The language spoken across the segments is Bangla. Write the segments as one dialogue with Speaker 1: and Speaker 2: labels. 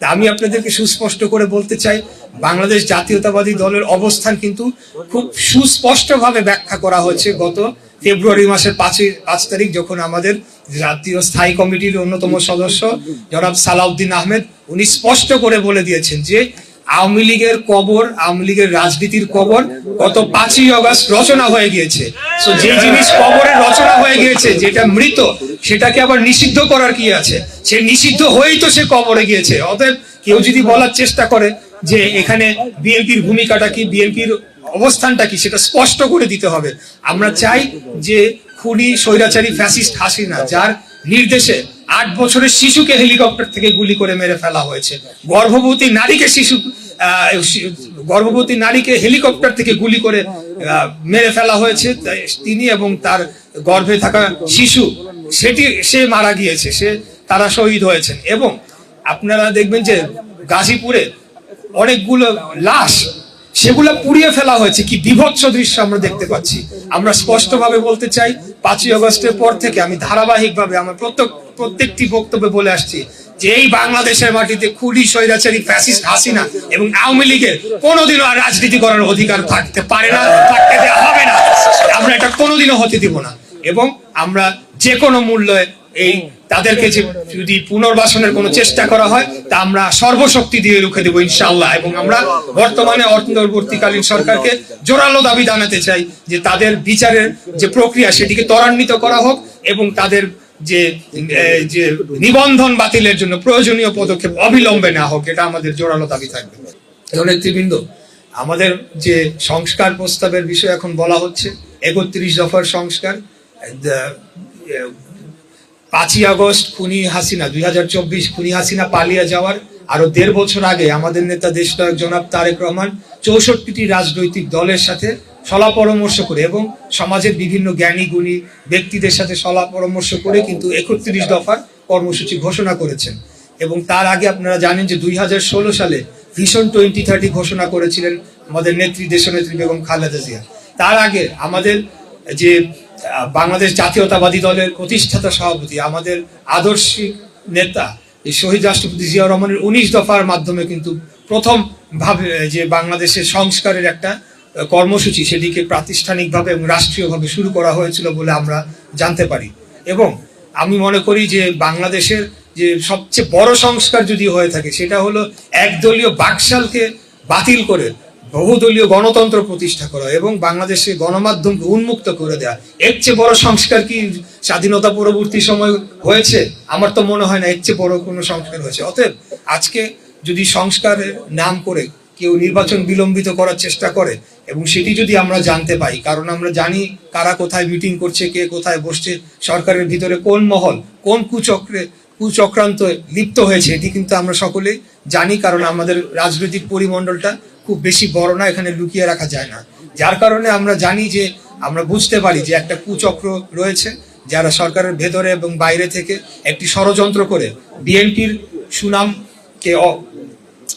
Speaker 1: তা আমি আপনাদেরকে সুস্পষ্ট করে বলতে চাই, বাংলাদেশ জাতীয়তাবাদী দলের অবস্থান কিন্তু খুব সুস্পষ্টভাবে ব্যাখ্যা করা হয়েছে গত ফেব্রুয়ারি মাসের পাঁচই, পাঁচ তারিখ যখন আমাদের জাতীয় স্থায়ী কমিটির অন্যতম সদস্য জনাব সালাউদ্দিন আহমেদ, উনি স্পষ্ট করে বলে দিয়েছেন যে আওয়ামী লীগের কবর, আওয়ামী লীগের রাজনীতির কবর গত পাঁচই অগস্ট রচনা হয়ে গিয়েছে। তো যে জিনিস কবরের রচনা হয়ে গিয়েছে, যেটা মৃত, সেটাকে আবার নিষিদ্ধ করার কি আছে? সে নিষিদ্ধ হয়েই তো সে কবরে গিয়েছে। অতএব কেউ যদি বলার চেষ্টা করে যে এখানে বিএনপির ভূমিকাটা কি, বিএনপির অবস্থানটা কি, সেটা স্পষ্ট করে দিতে হবে। আমরা চাই যে খুনি, স্বৈরাচারী, ফ্যাসিস্ট হাসিনা, যার নির্দেশে আট বছরের শিশুকে হেলিকপ্টার থেকে গুলি করে মেরে ফেলা হয়েছে। গর্ভবতী নারীকে শিশু গর্ভবতী নারীকে হেলিকপ্টার থেকে গুলি করে মেরে ফেলা হয়েছে। তিনি এবং তার গর্ভে থাকা শিশু, সেটি, সে মারা গিয়েছে, সে তারা শহীদ হয়েছেন। এবং আপনারা দেখবেন যে গাজীপুরে অনেকগুলো লাশ, সেগুলো পুড়িয়ে ফেলা হয়েছে। কি বিভৎস দৃশ্য আমরা দেখতে পাচ্ছি। আমরা স্পষ্টভাবে বলতে চাই, পাঁচই অগস্টের পর থেকে আমি ধারাবাহিকভাবে আমার প্রত্যেক, প্রত্যেকটি বক্তব্যে বলে আসছি যে এই বাংলাদেশের মাটিতে খুলি স্বৈরাচারী ফ্যাসিস্ট হাসিনা এবং আওয়ামী লীগের কোনোদিনও আর রাজনীতি করার অধিকার থাকতে পারে না, থাকতে দেওয়া হবে না। আমরা এটা কোনোদিনও হতে দিব না। এবং আমরা যে কোনো মূল্যে এই তাদেরকে যে যদি পুনর্বাসনের কোনো চেষ্টা করা হয়, তা আমরা সর্বশক্তি দিয়ে রুখে দেবো ইনশাআল্লাহ। এবং আমরা বর্তমানে অন্তর্বর্তীকালীন সরকারকে জোরালো দাবি জানাতে চাই যে তাদের বিচারের যে প্রক্রিয়া, সেটিকে ত্বরান্বিত করা হোক এবং তাদের যে যে নিবন্ধন বাতিলের জন্য প্রয়োজনীয় পদক্ষেপ অবিলম্বে না হোক এটা আমাদের জোরালো দাবি থাকবে। নেতৃবৃন্দ আমাদের যে সংস্কার প্রস্তাবের বিষয় এখন বলা হচ্ছে একত্রিশ দফার সংস্কার আহ, পাঁচই আগস্ট খুনি হাসিনা দুই হাজার চব্বিশ খুনি হাসিনা পালিয়ে যাওয়ার আরও দেড় বছর আগে আমাদের নেতা দেশনায়ক জনাব তারেক রহমান চৌষট্টিটি রাজনৈতিক দলের সাথে সলা পরামর্শ করে এবং সমাজের বিভিন্ন জ্ঞানী, গুণী ব্যক্তিদের সাথে সলা পরামর্শ করে কিন্তু একত্রিশ দফার কর্মসূচি ঘোষণা করেছেন। এবং তার আগে আপনারা জানেন যে দুই হাজার ষোলো সালে ভিশন টোয়েন্টি থার্টি ঘোষণা করেছিলেন আমাদের নেত্রী, দেশনেত্রী বেগম খালেদা জিয়া। তার আগে আমাদের যে বাংলাদেশ জাতীয়তাবাদী দলের প্রতিষ্ঠাতা সভাপতি, আমাদের আদর্শিক নেতা, এই শহীদ রাষ্ট্রপতি জিয়া রহমানের উনিশ দফার মাধ্যমে কিন্তু প্রথম ভাবে যে বাংলাদেশের সংস্কারের একটা কর্মসূচি সেটিকে প্রাতিষ্ঠানিকভাবে এবং রাষ্ট্রীয়ভাবে শুরু করা হয়েছিল বলে আমরা জানতে পারি। এবং আমি মনে করি যে বাংলাদেশের যে সবচেয়ে বড় সংস্কার যদি হয়ে থাকে, সেটা হলো একদলীয় বাকশালকে বাতিল করে বহুদলীয় গণতন্ত্র প্রতিষ্ঠা করা এবং বাংলাদেশে গণমাধ্যমকে উন্মুক্ত করে দেওয়া এর চেয়ে বড় সংস্কার কি স্বাধীনতা পরবর্তী সময় হয়েছে? আমার তো মনে হয় না, এর চেয়ে বড় কোনো সংস্কার হয়েছে। অতএব আজকে যদি সংস্কারের নাম করে কেউ নির্বাচন বিলম্বিত করার চেষ্টা করে এবং সেটি যদি আমরা জানতে পাই, কারণ আমরা জানি কারা কোথায় মিটিং করছে, কে কোথায় বসছে, সরকারের ভিতরে কোন মহল, কোন কুচক্রে, কুচক্রান্ত লিপ্ত হয়েছে, এটি কিন্তু আমরা সকলেই জানি, কারণ আমাদের রাজনৈতিক পরিমণ্ডলটা খুব বেশি বড় না, এখানে লুকিয়ে রাখা যায় না। যার কারণে আমরা জানি যে, আমরা বুঝতে পারি যে একটা কুচক্র রয়েছে, যারা সরকারের ভেতরে এবং বাইরে থেকে একটি ষড়যন্ত্র করে, বিএনপির সুনামকে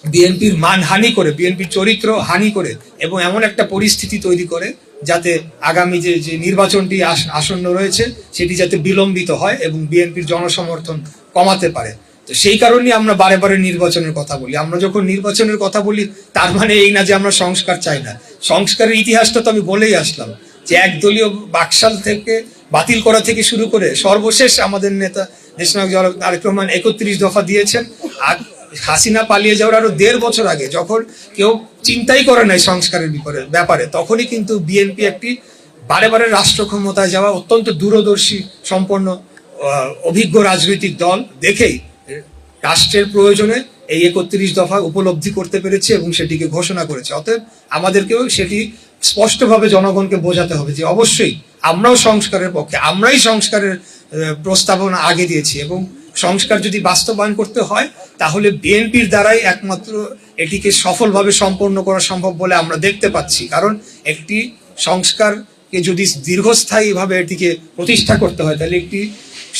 Speaker 1: বিএনপির মান হানি করে, বিএনপির চরিত্র হানি করে এবং এমন একটা পরিস্থিতি তৈরি করে যাতে আগামী যে যে নির্বাচনটি আস- আসন্ন রয়েছে, সেটি যাতে বিলম্বিত হয় এবং বিএনপির জনসমর্থন কমাতে পারে। তো সেই কারণেই আমরা বারে বারে নির্বাচনের কথা বলি। আমরা যখন নির্বাচনের কথা বলি, তার মানে এই না যে আমরা সংস্কার চাই না। সংস্কারের ইতিহাসটা তো আমি বলেই আসলাম যে একদলীয় বাকশাল থেকে বাতিল করা থেকে শুরু করে সর্বশেষ আমাদের নেতা দেশনায়ক জনাব তারেক রহমান একত্রিশ দফা দিয়েছেন। আর হাসিনা পালিয়ে যাওয়ার আরও দেড় বছর আগে যখন কেউ চিন্তাই করে নাই সংস্কারের ব্যাপারে, তখনই কিন্তু বিএনপি একটি বারে বারে রাষ্ট্র ক্ষমতায় যাওয়া অত্যন্ত দূরদর্শী, সম্পন্ন অভিজ্ঞ রাজনৈতিক দল দেখেই রাষ্ট্রের প্রয়োজনে এই একত্রিশ দফা উপলব্ধি করতে পেরেছে এবং সেটিকে ঘোষণা করেছে। অতএব আমাদেরকেও সেটি স্পষ্টভাবে জনগণকে বোঝাতে হবে যে অবশ্যই আমরাও সংস্কারের পক্ষে, আমরাই সংস্কারের প্রস্তাবনা আগে দিয়েছি এবং সংস্কার যদি বাস্তবায়ন করতে হয়, তাহলে বিএনপির দ্বারাই একমাত্র এটিকে সফলভাবে সম্পন্ন করা সম্ভব বলে আমরা দেখতে পাচ্ছি। কারণ একটি সংস্কারকে যদি দীর্ঘস্থায়ীভাবে এটিকে প্রতিষ্ঠা করতে হয়, তাহলে একটি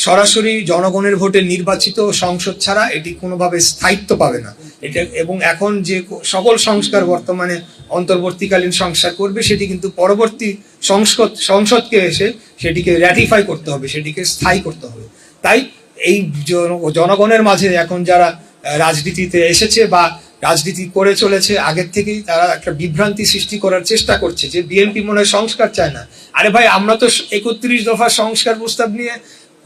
Speaker 1: সরাসরি জনগণের ভোটে নির্বাচিত সংসদ ছাড়া এটি কোনোভাবে স্থায়িত্ব পাবে না। এটা এবং এখন যে সকল সংস্কার বর্তমানে অন্তর্বর্তীকালীন সংস্কার করবে, সেটি কিন্তু পরবর্তী সংসদ সংসদকে এসে সেটিকে র্যাটিফাই করতে হবে, সেটিকে স্থায়ী করতে হবে। তাই এই জন- জনগণের মাঝে এখন যারা রাজনীতিতে এসেছে বা রাজনীতি করে চলেছে, আগের থেকেই তারা একটা বিভ্রান্তি সৃষ্টি করার চেষ্টা করছে যে বিএনপি মনে হয় সংস্কার চায় না। আরে ভাই, আমরা তো একত্রিশ দফা সংস্কার প্রস্তাব নিয়ে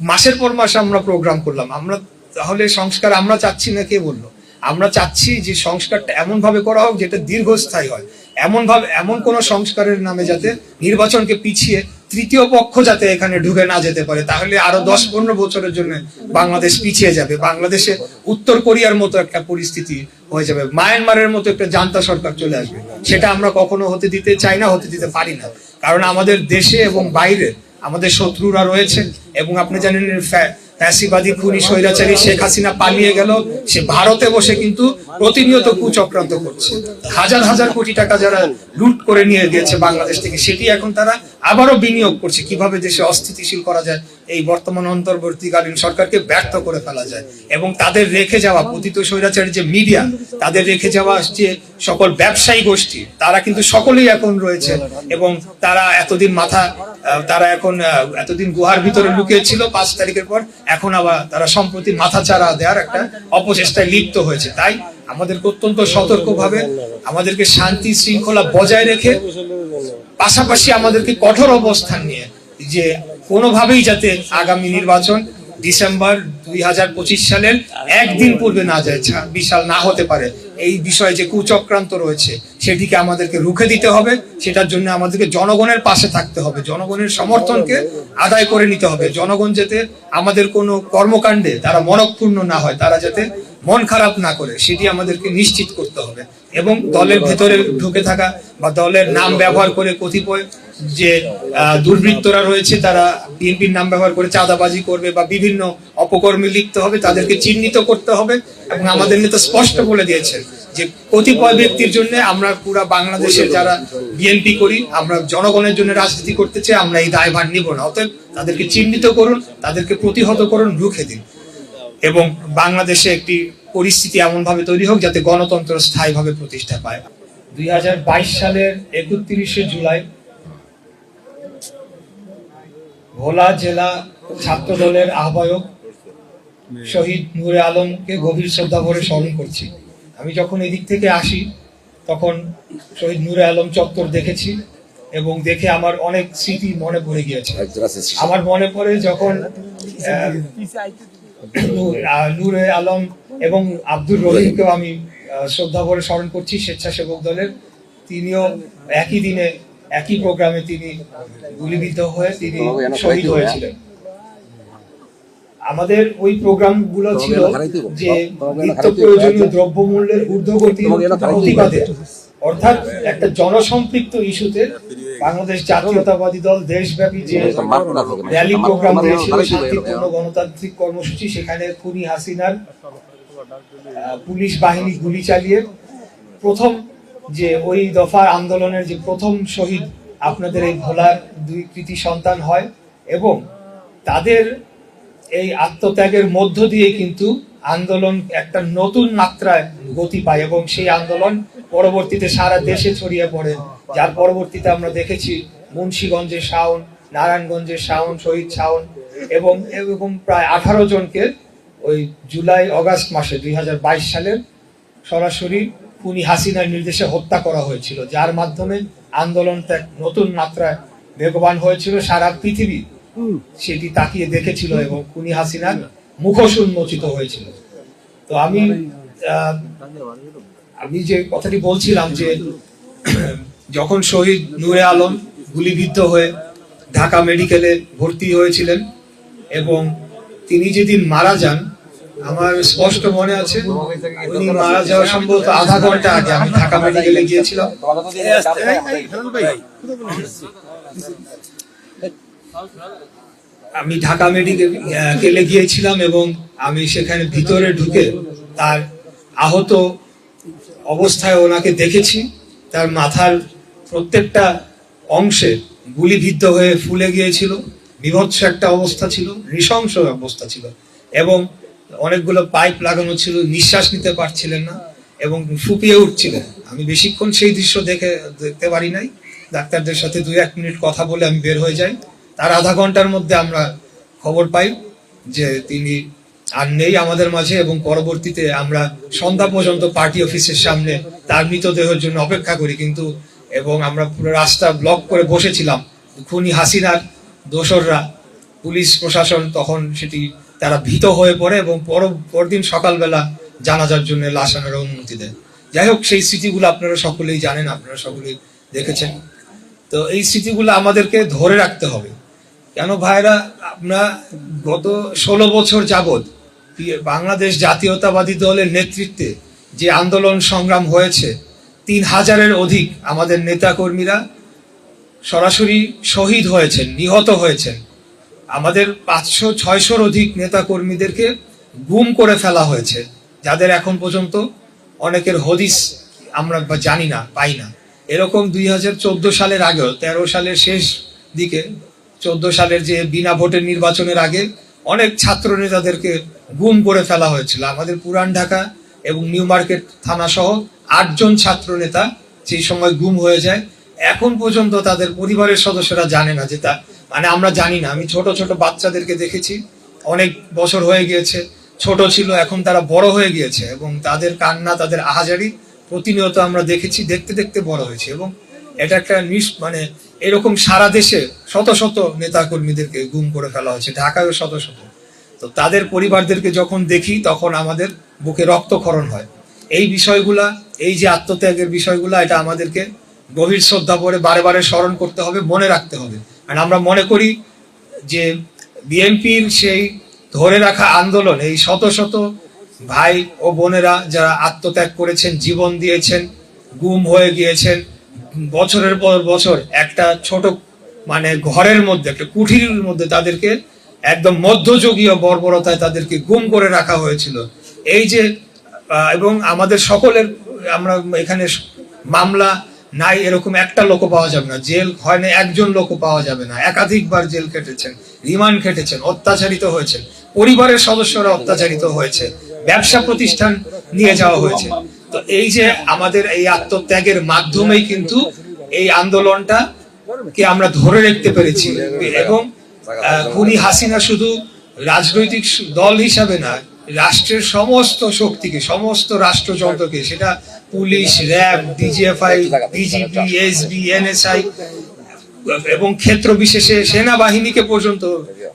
Speaker 1: মাসের পর মাস আমরা প্রোগ্রাম করলাম। আমরা তাহলে সংস্কার আমরা চাচ্ছি না কে বলল? আমরা চাচ্ছি যে সংস্কারটা এমনভাবে করা হোক যেটা দীর্ঘস্থায়ী হয়। এমনভাবে, এমন কোন সংস্কারের নামে যাতে নির্বাচনকে পিছিয়ে তৃতীয় পক্ষ যাতে এখানে ঢুকে না যেতে পারে, তাহলে আরও দশ পনেরো বছরের জন্য বাংলাদেশ পিছিয়ে যাবে। বাংলাদেশে উত্তর কোরিয়ার মতো একটা পরিস্থিতি হয়ে যাবে। মায়ানমারের মতো একটা জান্তা সরকার চলে আসবে। সেটা আমরা কখনো হতে দিতে চাই না, হতে দিতে পারি না। কারণ আমাদের দেশে এবং বাইরে আমাদের শত্রুরা রয়েছে এবং আপনি জানেন ফ্যাসিবাদী, খুনি, স্বৈরাচারী শেখ হাসিনা পালিয়ে গেল। সে ভারতে বসে কিন্তু প্রতিনিয়ত কুচক্রান্ত করছে। হাজার হাজার কোটি টাকা যারা লুট করে নিয়ে গিয়েছে বাংলাদেশ থেকে, সেটি এখন তারা আবারও বিনিয়োগ করছে। কীভাবে দেশে অস্থিতিশীল করা যায়? এই বর্তমান অন্তর্বর্তীকালীন সরকারকে ব্যর্থ করে ফেলা যায়। এবং তাদের রেখে যাওয়া পতিত স্বৈরাচারী যে মিডিয়া, তাদের রেখে যাওয়া যে সকল ব্যবসায়ী গোষ্ঠী, তারা কিন্তু সকলেই এখন রয়েছে। এবং তারা এতদিন মাথা তারা এখন এতদিন গুহার ভিতরে লুকিয়ে ছিল পাঁচ তারিখের পর। এখন আবার তারা সম্প্রতি মাথা চারা দেওয়ার একটা অপচেষ্টায় লিপ্ত হয়েছে। তাই আমাদেরকে অত্যন্ত সতর্কভাবে, আমাদেরকে শান্তি শৃঙ্খলা বজায় রেখে, পাশাপাশি আমাদেরকে কঠোর অবস্থান নিয়ে, যে কোনোভাবেই যাতে আগামী নির্বাচন ডিসেম্বর দুই হাজার পঁচিশ সালের একদিন পূর্বে না যায় বিশাল না হতে পারে। এই বিষয়ে যে কুচক্রান্ত রয়েছে, সেটিকে আমাদেরকে রুখে দিতে হবে। সেটার জন্য আমাদেরকে জনগণের পাশে থাকতে হবে। জনগণের সমর্থনকে আদায় করে নিতে হবে। জনগণ যাতে আমাদের কোনো কর্মকাণ্ডে তারা মনক্ষুণ্ণ না হয়, তারা যাতে মন খারাপ না করে, সেটি আমাদেরকে নিশ্চিত করতে হবে। এবং দলের ভেতরে ঢুকে থাকা বা দলের নাম ব্যবহার করে কতিপয় যে দুর্বৃত্তরা রয়েছে, তারা বিএনপির নাম ব্যবহার করে চাঁদাবাজি করবে বা বিভিন্ন অপকর্মে লিপ্ত হবে, তাদেরকে চিহ্নিত করতে হবে এবং আমাদের নেতা স্পষ্ট বলে দিয়েছেন যে, কতিপয় ব্যক্তির জন্য আমরা পুরা বাংলাদেশের যারা বিএনপি করি, আমরা জনগণের জন্য রাজনীতি করতে চাই, আমরা এই দায়ভার নিব না। অতএব তাদেরকে চিহ্নিত করুন, তাদেরকে প্রতিহত করুন, রুখে দিন। এবং বাংলাদেশে একটি পরিস্থিতি এমন ভাবে তৈরি হোক যাতে গণতন্ত্র স্থায়ীভাবে প্রতিষ্ঠা পায়। দুই সালের একত্রিশে জুলাই ভোলা জেলা ছাত্র দলের আহ্বায়ক শহীদ নূরে আলমকে গভীর শ্রদ্ধা ভরে স্মরণ করছি। আমি যখন এদিক থেকে আসি তখন শহীদ নূরে আলম চত্বর দেখেছি এবং দেখে আমার অনেক স্মৃতি মনে পড়ে গিয়েছে। আমার মনে পড়ে যখন নূর- আলম এবং আব্দুর রহিমকেও আমি শ্রদ্ধা ভরে স্মরণ করছি স্বেচ্ছাসেবক দলের। তিনিও একই দিনে একই প্রোগ্রামে তিনি গুলিবিদ্ধ হয়ে তিনি শহীদ হয়েছিলেন। আমাদের ওই প্রোগ্রামগুলো ছিল যে নিত্য প্রয়োজনীয় দ্রব্যমূল্যের ঊর্ধ্বগতি প্রতিবাদে। অর্থাৎ একটা জনসম্পৃক্ত ইস্যুতে বাংলাদেশ জাতীয়তাবাদী দল দেশব্যাপী যে র্যালি প্রোগ্রাম দিয়েছিল শান্তিপূর্ণ গণতান্ত্রিক কর্মসূচি সেখানে খুনি হাসিনার পুলিশ বাহিনী গুলি চালিয়ে প্রথম যে ওই দফার আন্দোলনের যে প্রথম শহীদ আপনাদের এই ভোলার দুই কৃতি সন্তান হয় এবং তাদের এই আত্মত্যাগের মধ্য দিয়ে কিন্তু আন্দোলন একটা নতুন মাত্রায় গতি পায় এবং সেই আন্দোলন পরবর্তীতে সারা দেশে ছড়িয়ে পড়ে। যার পরবর্তীতে আমরা দেখেছি মুন্সীগঞ্জের শাওন নারায়ণগঞ্জের শাওন শহীদ শাওন এবং এরকম প্রায় আঠারো জনকে ওই জুলাই অগাস্ট মাসে দুই হাজার বাইশ সালের সরাসরি খুনি হাসিনার নির্দেশে হত্যা করা হয়েছিল যার মাধ্যমে আন্দোলনটা এক নতুন মাত্রায় বেগবান হয়েছিল। সারা পৃথিবী সেটি তাকিয়ে দেখেছিল এবং খুনি হাসিনার মুখোশ উন্মোচিত হয়েছিল তো আমি আমি যে কথাটি বলছিলাম যে যখন শহীদ নূরে আলম গুলিবিদ্ধ হয়ে ঢাকা মেডিকেলে ভর্তি হয়েছিলেন এবং তিনি যেদিন মারা যান আমার স্পষ্ট মনে আছে উনি মারা যাওয়ার সম্ভবত আধা ঘণ্টা আগে আমি ঢাকা মেডিকেলে গিয়েছিলাম আমি ঢাকা মেডিকেলে গিয়েছিলাম এবং আমি সেখানে ভিতরে ঢুকে তার আহত অবস্থায় ওনাকে দেখেছি। তার মাথার প্রত্যেকটা অংশে গুলিবিদ্ধ হয়ে ফুলে গিয়েছিল, বিভৎস একটা অবস্থা ছিল, নৃশংস অবস্থা ছিল এবং অনেকগুলো পাইপ লাগানো ছিল, নিঃশ্বাস নিতে পারছিলেন না এবং ফুপিয়ে উঠছিলেন। আমি বেশিক্ষণ সেই দৃশ্য দেখে, দেখতে পারি নাই। ডাক্তারদের সাথে দুই এক মিনিট কথা বলে আমি বের হয়ে যাই। তার আধা ঘণ্টার মধ্যে আমরা খবর পাই যে তিনি আর নেই আমাদের মাঝে এবং পরবর্তীতে আমরা সন্ধ্যা পর্যন্ত পার্টি অফিসের সামনে তার মৃতদেহের জন্য অপেক্ষা করি। কিন্তু এবং আমরা পুরো রাস্তা ব্লক করে বসেছিলাম। খুনি হাসিনার দোসররা, পুলিশ, প্রশাসন তখন সেটি তারা ভীত হয়ে পড়ে এবং পর পরদিন সকালবেলা জানাজার জন্য লাশ আনার অনুমতি দেয়। যাই হোক, সেই স্মৃতিগুলো আপনারা সকলেই জানেন, আপনারা সকলেই দেখেছেন। তো এই স্মৃতিগুলো আমাদেরকে ধরে রাখতে হবে। কেন ভাইরা, আমরা গত ষোলো বছর যাবৎ বাংলাদেশ জাতীয়তাবাদী দলের নেতৃত্বে যে আন্দোলন সংগ্রাম হয়েছে, তিন হাজারের অধিক আমাদের নেতাকর্মীরা সরাসরি শহীদ হয়েছেন, নিহত হয়েছেন। আমাদের পাঁচশো, ছয়শোর অধিক নেতা কর্মীদেরকে গুম করে ফেলা হয়েছে, যাদের এখন পর্যন্ত অনেকের হদিস আমরা জানি না, পাই না। এরকম দুই হাজার চোদ্দ সালের আগেও, তেরো সালের শেষ দিকে চোদ্দ সালের যে বিনা ভোটের নির্বাচনের আগে অনেক ছাত্র নেতাদেরকে গুম করে ফেলা হয়েছিল। আমাদের পুরান ঢাকা এবং নিউ মার্কেট থানা সহ আটজন ছাত্র নেতা সেই সময় গুম হয়ে যায়। এখন পর্যন্ত তাদের পরিবারের সদস্যরা জানে না যে তা মানে আমরা জানি না। আমি ছোট ছোট বাচ্চাদেরকে দেখেছি। অনেক বছর হয়ে গিয়েছে। ছোট ছিল, এখন তারা বড় হয়ে গিয়েছে এবং তাদের কান্না, তাদের আহাজারি প্রতিনিয়ত আমরা দেখেছি, দেখতে দেখতে বড় হয়েছে এবং এটা একটা নিস মানে এরকম সারা দেশে শত শত নেতা কর্মীদেরকে গুম করে ফেলা হয়েছে, ঢাকায়ও শত শত। তো তাদের পরিবারদেরকে যখন দেখি, তখন আমাদের বুকে রক্তক্ষরণ হয়। এই বিষয়গুলা, এই যে আত্মত্যাগের বিষয়গুলা, এটা আমাদেরকে গভীর শ্রদ্ধা করে বারে বারে স্মরণ করতে হবে, মনে রাখতে হবে। আর আমরা মনে করি যে বিএনপির সেই ধরে রাখা আন্দোলন, এই শত শত ভাই ও বোনেরা যারা আত্মত্যাগ করেছেন, জীবন দিয়েছেন, গুম হয়ে গিয়েছেন বছরের পর বছর একটা ছোট মানে ঘরের মধ্যে, একটা কুঠিরের মধ্যে তাদেরকে একদম মধ্যযুগীয় বর্বরতায় তাদেরকে গুম করে রাখা হয়েছিল। এই যে এবং আমাদের সকলের, আমরা এখানে মামলা নাই এরকম একটা লোক পাওয়া যাবে না। জেল হয় না, একজন লোক পাওয়া যাবে না। একাধিকবার জেল কেটেছেন, রিমান্ড কেটেছেন, অত্যাচারিত হয়েছেন। পরিবারের সদস্যরা অত্যাচারিত হয়েছে। ব্যবসা প্রতিষ্ঠান নিয়ে যাওয়া হয়েছে। তো এই যে আমাদের এই আত্মত্যাগের মাধ্যমেই কিন্তু এই আন্দোলনটা কে আমরা ধরে রাখতে পেরেছি। এবং খুনি হাসিনা শুধু রাজনৈতিক দল হিসাবে না রাষ্ট্রের সমস্ত শক্তিকে, সমস্ত রাষ্ট্রযন্ত্রকে, সেটা police, RAB, DGFI, DGP, SB, NSI, এবং ক্ষেত্র বিশেষে সেনাবাহিনীকে পর্যন্ত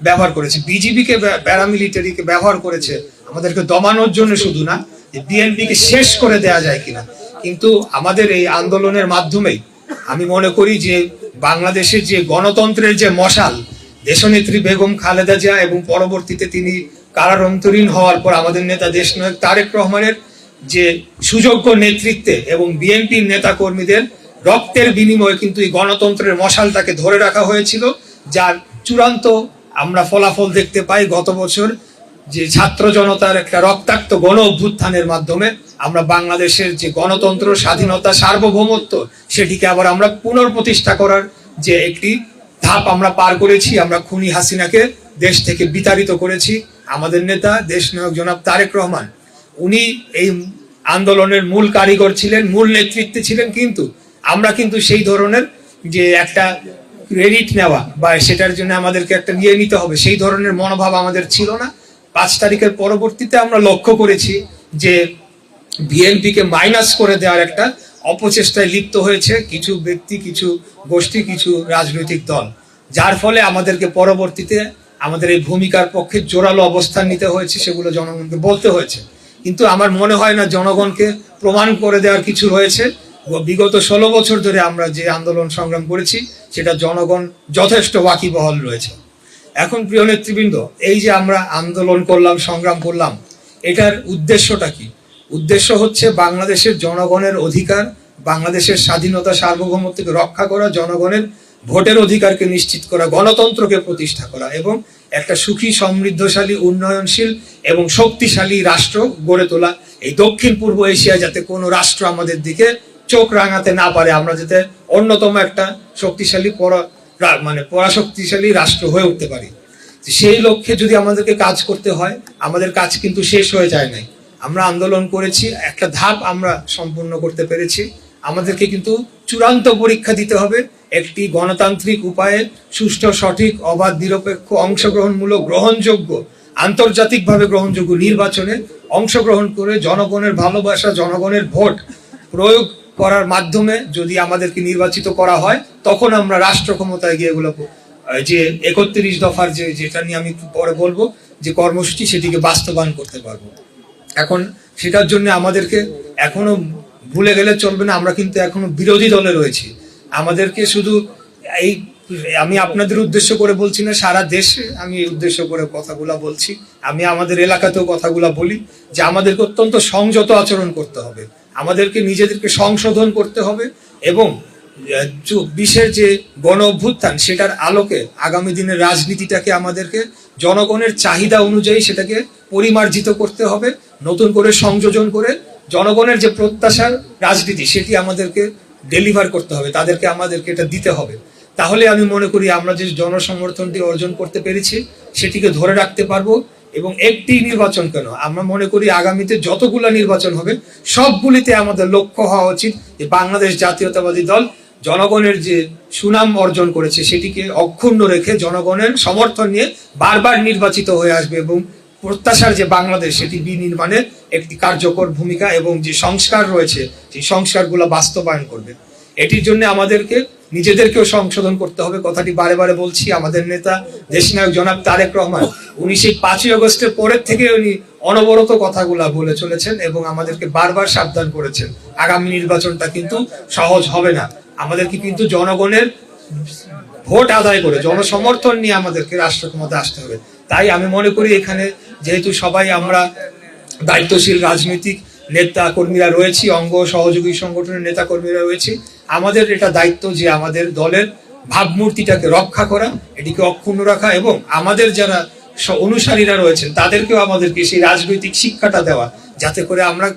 Speaker 1: ব্যবহার করেছে। বিজিবিকে প্যারামিলিটারিকে ব্যবহার করেছে। আমাদেরকে দমানোর জন্য শুধু না বিএনপিকে শেষ করে দেয়া যায় কিনা। কিন্তু আমাদের এই আন্দোলনের মাধ্যমেই আমি মনে করি যে বাংলাদেশের যে গণতন্ত্রের যে মশাল, দেশনেত্রী বেগম খালেদা জিয়া এবং পরবর্তীতে তিনি কারারন্তরীণ হওয়ার পর আমাদের নেতা দেশনায়ক তারেক রহমানের যে সুযোগ্য নেতৃত্বে এবং বিএনপির নেতা কর্মীদের রক্তের বিনিময়ে কিন্তু এই গণতন্ত্রের মশালটাকে ধরে রাখা হয়েছিল, যার চূড়ান্ত আমরা ফলাফল দেখতে পাই গত বছর। যে ছাত্র জনতার একটা রক্তাক্ত গণ অভ্যুত্থানের মাধ্যমে আমরা বাংলাদেশের যে গণতন্ত্র, স্বাধীনতা, সার্বভৌমত্ব, সেটিকে আবার আমরা পুনর্প্রতিষ্ঠা করার যে একটি ধাপ আমরা পার করেছি, আমরা খুনি হাসিনাকে দেশ থেকে বিতাড়িত করেছি। আমাদের নেতা, দেশ নায়ক জনাব তারেক রহমান, উনি এই আন্দোলনের মূল কারিগর ছিলেন, মূল নেতৃত্বে ছিলেন, কিন্তু আমরা কিন্তু সেই ধরনের যে একটা ক্রেডিট নেওয়া বা সেটার জন্য আমাদেরকে একটা নিয়ে নিতে হবে, সেই ধরনের মনোভাব আমাদের ছিল না। পাঁচ তারিখের পরবর্তীতে আমরা লক্ষ্য করেছি যে বিএনপিকে মাইনাস করে দেওয়ার একটা অপচেষ্টায় লিপ্ত হয়েছে কিছু ব্যক্তি, কিছু গোষ্ঠী, কিছু রাজনৈতিক দল। যার ফলে আমাদেরকে পরবর্তীতে আমাদের এই ভূমিকার পক্ষে জোরালো অবস্থান নিতে হয়েছে সেগুলো জনগণকে বলতে হয়েছে। কিন্তু আমার মনে হয় না জনগণকে প্রমাণ করে দেওয়ার কিছু রয়েছে। বিগত ষোলো বছর ধরে আমরা যে আন্দোলন সংগ্রাম করেছি, সেটা জনগণ যথেষ্ট ওয়াকিবহল রয়েছে। এখন প্রিয় নেতৃবৃন্দ, এই যে আমরা আন্দোলন করলাম, সংগ্রাম করলাম, এটার উদ্দেশ্যটা কি? উদ্দেশ্য হচ্ছে বাংলাদেশের জনগণের অধিকার, বাংলাদেশের স্বাধীনতা সার্বভৌমত্বকে রক্ষা করা, জনগণের ভোটের অধিকারকে নিশ্চিত করা, গণতন্ত্রকে প্রতিষ্ঠা করা এবং একটা সুখী, সমৃদ্ধশালী, উন্নয়নশীল এবং শক্তিশালী রাষ্ট্র গড়ে তোলা। এই দক্ষিণ পূর্ব এশিয়া যাতে কোনো রাষ্ট্র আমাদের দিকে চোখ রাঙাতে না পারে, আমরা যাতে অন্যতম একটা শক্তিশালী পরা মানে পরাশক্তিশালী রাষ্ট্র হয়ে উঠতে পারি। সেই লক্ষ্যে যদি আমাদেরকে কাজ করতে হয়, আমাদের কাজ কিন্তু শেষ হয়ে যায় নাই। আমরা আন্দোলন করেছি, একটা ধাপ আমরা সম্পূর্ণ করতে পেরেছি। আমাদেরকে কিন্তু চূড়ান্ত পরীক্ষা দিতে হবে। একটি গণতান্ত্রিক উপায়ে সুষ্ঠু, সঠিক, অবাধ, নিরপেক্ষ, অংশগ্রহণমূলক, গ্রহণযোগ্য, আন্তর্জাতিকভাবে গ্রহণযোগ্য নির্বাচনে অংশগ্রহণ করে জনগণের ভালোবাসা, জনগণের ভোট প্রয়োগ করার মাধ্যমে যদি আমাদেরকে নির্বাচিত করা হয়, তখন আমরা রাষ্ট্র ক্ষমতায় গিয়ে এগুলো যে একত্রিশ দফার যে যেটা নিয়ে আমি পরে বলব, যে কর্মসূচি সেটিকে বাস্তবায়ন করতে পারব। এখন সেটার জন্য আমাদেরকে এখনও ভুলে গেলে চলবে না, আমরা কিন্তু এখনও বিরোধী দলে রয়েছি। আমাদেরকে শুধু এই, আমি আপনাদের উদ্দেশ্য করে বলছি না, সারা দেশে আমি উদ্দেশ্য করে কথাগুলা বলছি। আমি আমাদের এলাকাতেও কথাগুলা বলি, যে আমাদেরকে অত্যন্ত সংযত আচরণ করতে হবে। আমাদেরকে নিজেদেরকে সংশোধন করতে হবে এবং চব্বিশের যে গণ অভ্যুত্থান সেটার আলোকে আগামী দিনের রাজনীতিটাকে আমাদেরকে জনগণের চাহিদা অনুযায়ী সেটাকে পরিমার্জিত করতে হবে, নতুন করে সংযোজন করে জনগণের যে প্রত্যাশার রাজনীতি সেটি আমাদেরকে ডেলিভার করতে হবে, তাদেরকে আমাদেরকে এটা দিতে হবে। তাহলে আমি মনে করি আমরা যে জনসমর্থনটি অর্জন করতে পেরেছি, সেটিকে ধরে রাখতে পারব। এবং একটি নির্বাচন কেন? আমরা মনে করি আগামীতে যতগুলো নির্বাচন হবে, সবগুলিতে আমাদের লক্ষ্য হওয়া উচিত যে বাংলাদেশ জাতীয়তাবাদী দল জনগণের যে সুনাম অর্জন করেছে, সেটিকে অক্ষুণ্ণ রেখে জনগণের সমর্থন নিয়ে বারবার নির্বাচিত হয়ে আসবে এবং প্রত্যাশার যে বাংলাদেশ, সেটি বিনির্মাণের একটি কার্যকর ভূমিকা এবং যে সংস্কার রয়েছে, সেই সংস্কারগুলো বাস্তবায়ন করবে। এটির জন্য আমাদেরকে নিজেদেরকেও সংশোধন করতে হবে, কথাটি বারে বারে বলছি, আমাদের নেতা দেশনায়ক জনাব তারেক রহমান, উনি সেই পাঁচই আগস্টের পরের থেকে উনি অনবরত কথাগুলা বলে চলেছেন এবং আমাদেরকে বারবার সাবধান করেছেন। আগামী নির্বাচনটা কিন্তু সহজ হবে না। আমাদেরকে কিন্তু জনগণের ভোট আদায় করে, জনসমর্থন নিয়ে আমাদেরকে রাষ্ট্র ক্ষমতা আসতে হবে। তাই আমি মনে করি এখানে যেহেতু সবাই আমরা দায়িত্বশীল রাজনৈতিক নেতা কর্মীরা রয়েছি, অঙ্গ সহযোগী সংগঠনের নেতা কর্মীরা রয়েছি আমাদের এটা দায়িত্ব যে আমাদের দলের ভাবমূর্তিটাকে রক্ষা করা, এটিকে অক্ষুণ্ণ রাখা এবং আমাদের যারা অনুসারীরা রয়েছেন, তাদেরকেও আমাদেরকে সেই রাজনৈতিক শিক্ষাটা দেওয়া, যাতে করে আমরা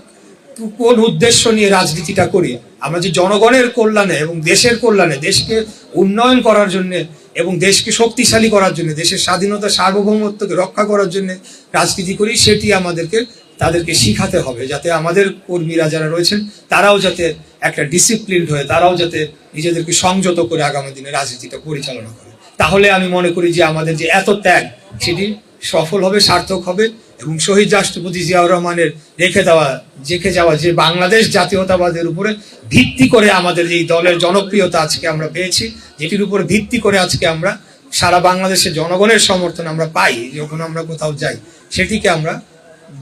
Speaker 1: কোন উদ্দেশ্য নিয়ে রাজনীতিটা করি। আমরা যে জনগণের কল্যাণে এবং দেশের কল্যাণে, দেশকে উন্নয়ন করার জন্য এবং দেশকে শক্তিশালী করার জন্য, দেশের স্বাধীনতা, সার্বভৌমত্বকে রক্ষা করার জন্য রাজনীতি করি, সেটি আমাদেরকে, তাদেরকে শিখাতে হবে, যাতে আমাদের কর্মীরা যারা রয়েছেন, তারাও যাতে একটা ডিসিপ্লিন হয়ে তারাও যাতে নিজেদেরকে সংযত করে আগামী দিনে রাজনীতিটা পরিচালনা করে। তাহলে আমি মনে করি যে আমাদের যে এত ত্যাগ, সেটি সফল হবে, সার্থক হবে এবং শহীদ রাষ্ট্রপতি জিয়াউর রহমানের রেখে দেওয়া, রেখে যাওয়া যে বাংলাদেশ জাতীয়তাবাদের উপরে ভিত্তি করে আমাদের এই দলের জনপ্রিয়তা আজকে আমরা পেয়েছি, যেটির উপর ভিত্তি করে আজকে আমরা সারা বাংলাদেশের জনগণের সমর্থন আমরা পাই, যখন আমরা কোথাও যাই, সেটিকে আমরা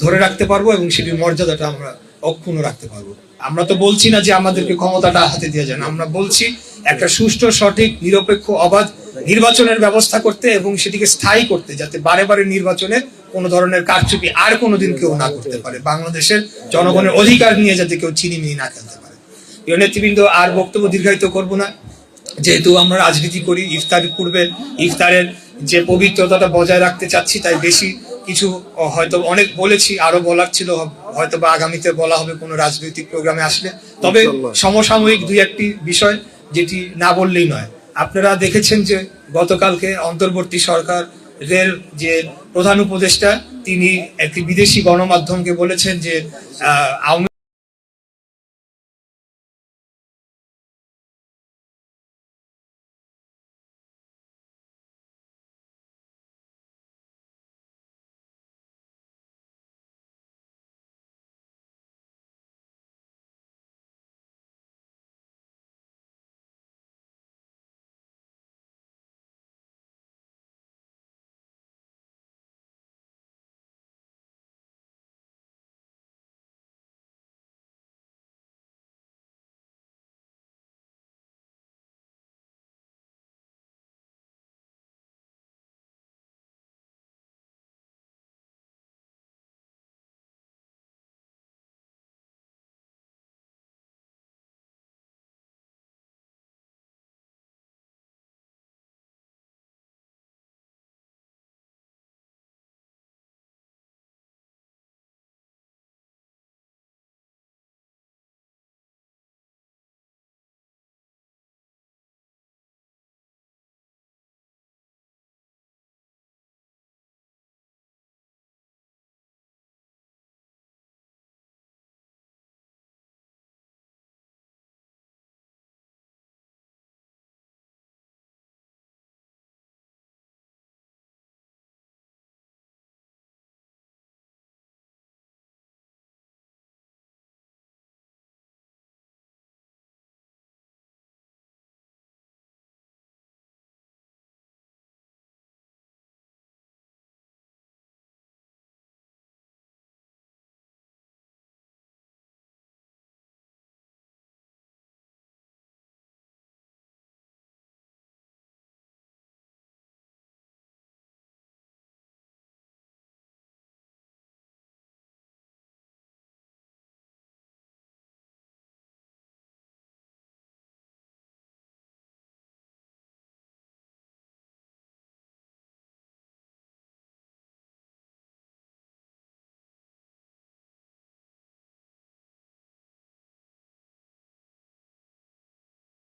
Speaker 1: ধরে রাখতে পারব এবং সেটির মর্যাদাটা আমরা অক্ষুণ্ণ রাখতে পারব। আমরা তো বলছি না যে আমাদেরকে ক্ষমতাটা হাতে দিয়ে যান। আমরা বলছি একটা সুষ্ঠু, সঠিক, নিরপেক্ষ, অবাধ নির্বাচনের ব্যবস্থা করতে এবং সেটিকে স্থায়ী করতে, যাতে বারে বারে নির্বাচনে কোনো ধরনের কারচুপি আর কোনোদিন কেউ না করতে পারে। বাংলাদেশের জনগণের অধিকার নিয়ে যাতে কেউ চিনি চিনিমিনি না খেলতে পারে। প্রিয় নেতৃবৃন্দ, আর বক্তব্য দীর্ঘায়িত করব না। যেহেতু আমরা রাজনীতি করি, ইফতারের পূর্বে, ইফতারের যে পবিত্রতাটা বজায় রাখতে চাচ্ছি, তাই বেশি কিছু হয়তো অনেক বলেছি আরও বলার ছিল হয়তো বা আগামীতে বলা হবে কোনো রাজনৈতিক প্রোগ্রামে আসলে। তবে সমসাময়িক দুই একটি বিষয় যেটি না বললেই নয়। আপনারা দেখেছেন যে গতকালকে অন্তর্বর্তী সরকার রেল যে প্রধান উপদেষ্টা তিনি একটি বিদেশি গণমাধ্যমকে বলেছেন যে আহ, আওয়ামী